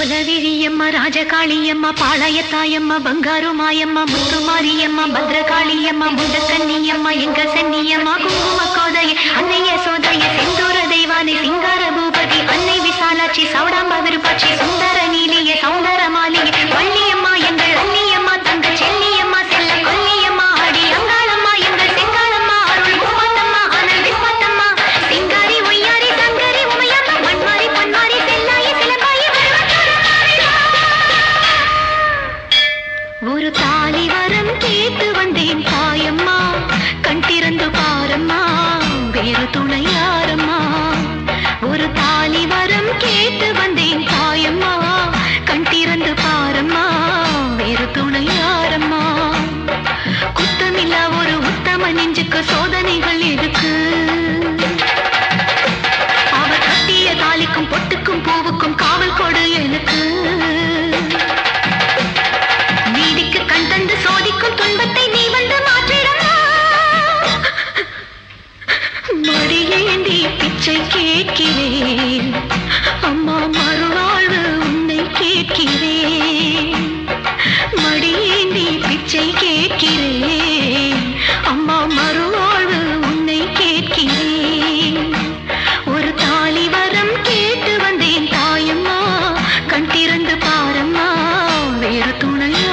குலவிழியம்மா ராஜகாளியம்மா பாளையத்தாயம்மா பங்காரு மாயம்மா முத்துமாரியம்மா பத்ரகாளியம்மா முண்டக்கன்னியம்மா எங்க சன்னியம்மா குங்கும கோதைய அன்னைய சோதைய செந்தூர தெய்வானை சிங்கார பூபதி அன்னை விசாலாட்சி சௌடாம்பா விருப்பாட்சி சுந்தர நீலிய ஒரு தாலி வரம் கேட்டு வந்தேன் தாயம்மா. கண் திறந்து பாரம்மா. வேறு துணையாரம்மா ஒரு தாலி வரம் கேட்டு வந்தேன் தாயம்மா. கண் திறந்து பாரம்மா. வேறு துணையாரம்மா குத்தமில்லா ஒரு உத்தம நெஞ்சுக்கு சோதனைகள் எதுக்கு? அவ கட்டிய தாலிக்கும் பொட்டுக்கும் பூவுக்கும் காவல் கொடு எனக்கு. கேட்கிறேன். அம்மா மறுவாழ்வு உன்னை கேட்கிறேன். ஒரு தாலி வரம் கேட்டு வந்தேன் தாயம்மா. கண் பாரம்மா. வேறு துணையா